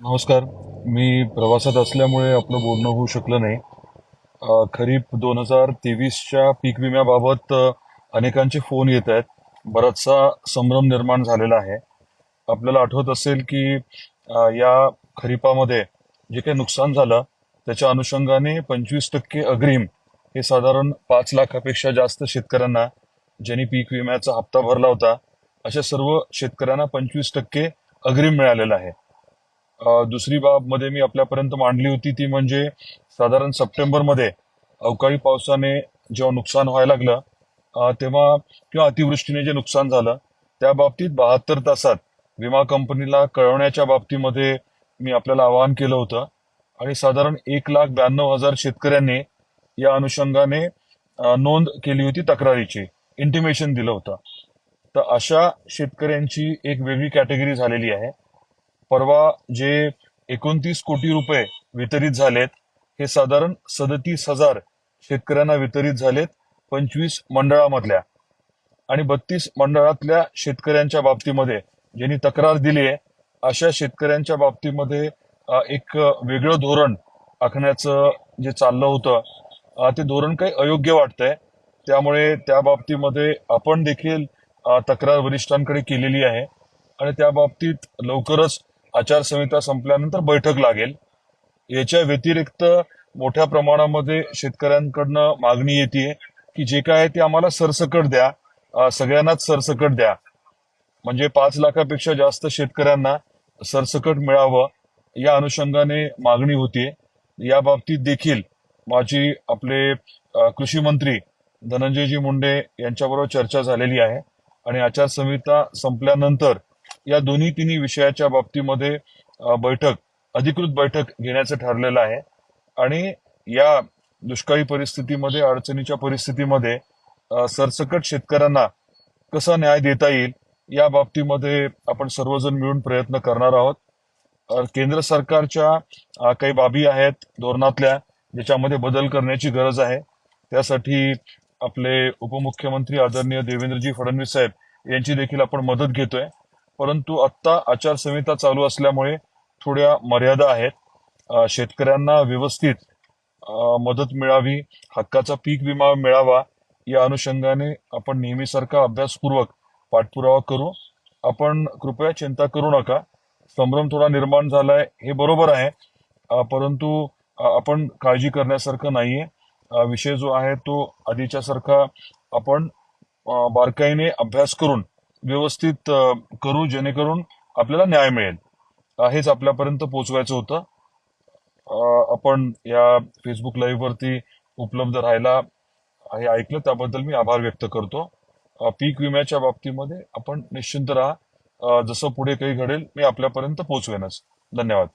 नमस्कार. मी प्रवासात असल्यामुळे आपलं बोलणं होऊ शकलं नाही. खरीप दोन हजार तेवीसच्या पीक विम्याबाबत अनेकांचे फोन येत आहेत. बराचसा संभ्रम निर्माण झालेला आहे. आपल्याला आठवत असेल की या खरीपामध्ये जे काही नुकसान झालं त्याच्या अनुषंगाने पंचवीस टक्के अग्रिम हे साधारण पाच लाखापेक्षा जास्त शेतकऱ्यांना ज्यांनी पीक विम्याचा हप्ता भरला होता अशा सर्व शेतकऱ्यांना पंचवीस टक्के अग्रिम मिळालेला आहे. दुसरी बाबमध्ये मी आपल्यापर्यंत मांडली होती ती म्हणजे साधारण सप्टेंबरमध्ये अवकाळी पावसाने जेव्हा नुकसान व्हायला लागलं तेव्हा किंवा अतिवृष्टीने जे नुकसान झालं त्या बाबतीत बहात्तर तासात विमा कंपनीला कळवण्याच्या बाबतीमध्ये मी आपल्याला आवाहन केलं होतं. आणि साधारण एक लाख ब्याण्णव हजार शेतकऱ्यांनी या अनुषंगाने नोंद केली होती तक्रारीची इंटिमेशन दिलं होतं. तर अशा शेतकऱ्यांची एक वेगळी कॅटेगरी झालेली आहे. परवा जे एकोणतीस कोटी रुपये वितरित झालेत हे साधारण सदतीस हजार शेतकऱ्यांना वितरित झालेत पंचवीस मंडळामधल्या. आणि बत्तीस मंडळातल्या शेतकऱ्यांच्या बाबतीमध्ये ज्यांनी तक्रार दिली आहे अशा शेतकऱ्यांच्या बाबतीमध्ये एक वेगळं धोरण आखण्याचं जे चाललं होतं ते धोरण काही अयोग्य वाटतंय. त्यामुळे त्या बाबतीमध्ये आपण देखील तक्रार वरिष्ठांकडे केलेली आहे. आणि त्या बाबतीत लवकरच आचारसंहिता संपल्यानंतर बैठक लागेल. याच्या व्यतिरिक्त मोठ्या प्रमाणामध्ये शेतकऱ्यांकडनं मागणी येते की जे काय आहे ते आम्हाला सरसकट द्या. सगळ्यांनाच सरसकट द्या. म्हणजे पाच लाखापेक्षा जास्त शेतकऱ्यांना सरसकट मिळावं या अनुषंगाने मागणी होती या बाबतीत देखील माझी आपले कृषी मंत्री धनंजयजी मुंडे यांच्याबरोबर चर्चा झालेली आहे. आणि आचारसंहिता संपल्यानंतर या दोन्ही तिन्ही विषयाच्या बाबतीमध्ये बैठक अधिकृत बैठक घेण्याचं ठरलेलं आहे. आणि या दुष्काळी परिस्थितीमध्ये अडचणीच्या परिस्थितीमध्ये सरसकट शेतकऱ्यांना कसा न्याय देता येईल या बाबतीमध्ये आपण सर्वजण मिळून प्रयत्न करणार आहोत. केंद्र सरकारच्या काही बाबी आहेत धोरणातल्या ज्याच्यामध्ये बदल करण्याची गरज आहे. त्यासाठी आपले उपमुख्यमंत्री आदरणीय देवेंद्रजी फडणवीस साहेब यांची देखील आपण मदत घेतोय. परंतु आत्ता आचारसंहिता चालू असल्यामुळे थोड्या मर्यादा आहेत. शेतकऱ्यांना व्यवस्थित मदत मिळावी हक्काचा पीक विमा मिळावा या अनुषंगाने आपण नेहमीसारखा अभ्यासपूर्वक पाठपुरावा करू. आपण कृपया चिंता करू नका. संभ्रम थोडा निर्माण झालाय हे बरोबर आहे. परंतु आपण काळजी करण्यासारखं नाहीये. विषय जो आहे तो आधीच्या सारखा आपण बारकाईने अभ्यास करून व्यवस्थित करू जेणेकरून आपल्याला न्याय मिळेल. हेच आपल्यापर्यंत पोहोचवायचं होतं. आपण या फेसबुक लाईव्ह वरती उपलब्ध राहायला हे ऐकलं त्याबद्दल मी आभार व्यक्त करतो. पीक विम्याच्या बाबतीमध्ये आपण निश्चिंत राहा. जसं पुढे काही घडेल मी आपल्यापर्यंत पोहोचवेनच. धन्यवाद.